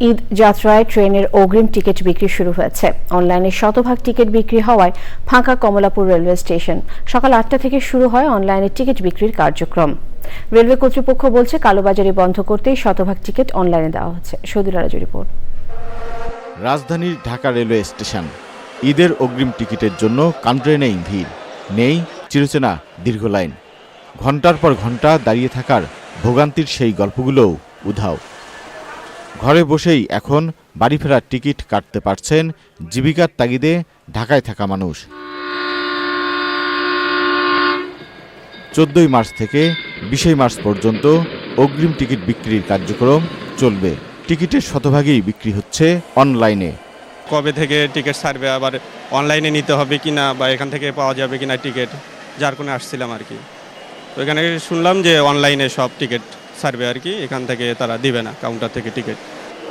ঈদ যাত্রায় ট্রেনের অগ্রিম টিকিট বিক্রি শুরু হয়েছে। অনলাইনে শতভাগ টিকিট বিক্রি হওয়ায় ফাঁকা কমলাপুর রেলওয়ে স্টেশন। সকাল আটটা থেকে শুরু হয় অনলাইনে টিকিট বিক্রির কার্যক্রম। রেলওয়ে কর্তৃপক্ষ বলছে, কালোবাজারি বন্ধ করতেই শতভাগ টিকিট অনলাইনে দেওয়া হচ্ছে। সৌদি রাজু রিপোর্ট। রাজধানীর ঢাকা রেলওয়ে স্টেশন। ঈদের অগ্রিম টিকিটের জন্য কান্ট্রে নেই ভিড়। নেই চিরচেনা দীর্ঘ লাইন। ঘণ্টার পর ঘণ্টা দাঁড়িয়ে থাকার ভোগান্তির সেই গল্পগুলোও উধাও। ঘরে বসেই এখন বাড়ি ফেরার টিকিট কাটতে পারছেন জীবিকার তাগিদে ঢাকায় থাকা মানুষ। চোদ্দই মার্চ থেকে বিশে মার্চ পর্যন্ত অগ্রিম টিকিট বিক্রির কার্যক্রম চলবে। টিকিটের শতভাগই বিক্রি হচ্ছে অনলাইনে। কবে থেকে টিকিট ছাড়বে, আবার অনলাইনে নিতে হবে কি না বা এখান থেকে পাওয়া যাবে কিনা টিকিট, যার কোনো আসছিলাম আর কি। তো এখানে শুনলাম যে অনলাইনে সব টিকিট ছাড়বে আর কি এখান থেকে তারা দিবে না কাউন্টার থেকে টিকিট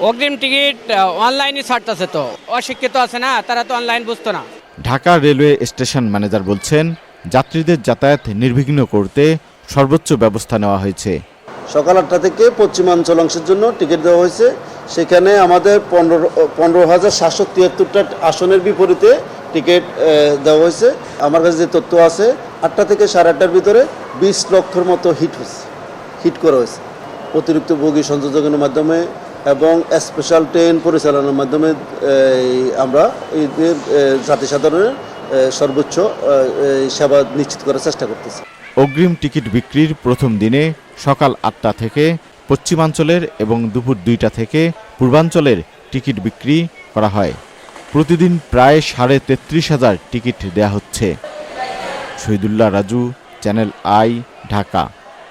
অগ্রিম টিকিট অনলাইনে ছাড়তেছে তো অশিক্ষিত আছে না তারা তো অনলাইন বুঝতো না। ঢাকা রেলওয়ে স্টেশন ম্যানেজার বলছেন যাত্রীদের যাতায়াত নির্বিঘ্ন করতে সর্বোচ্চ ব্যবস্থা নেওয়া হয়েছে। সকাল আটটা থেকে পশ্চিমাঞ্চল অংশের জন্য টিকিট দেওয়া হয়েছে। সেখানে আমাদের পনেরো পনেরো হাজার সাতশো তিয়াত্তরটা আসনের বিপরীতে টিকিট দেওয়া হয়েছে। আমার কাছে যে তথ্য আছে আটটা থেকে সাড়ে আটটার ভিতরে বিশ লক্ষের মতো হিট হয়েছে। হিট করা হয়েছে। অতিরিক্ত বগি সংযোজনের মাধ্যমে এবং স্পেশাল ট্রেন পরিচালনার মাধ্যমে আমরা এদের জাতি সাধারণের সর্বোচ্চ সেবা নিশ্চিত করার চেষ্টা করতেছি। অগ্রিম টিকিট বিক্রির প্রথম দিনে সকাল আটটা থেকে পশ্চিমাঞ্চলের এবং দুপুর দুইটা থেকে পূর্বাঞ্চলের টিকিট বিক্রি করা হয়। প্রতিদিন প্রায় সাড়ে তেত্রিশ হাজার টিকিট দেয়া হচ্ছে। Shahidullah Raju, channel I, Dhaka.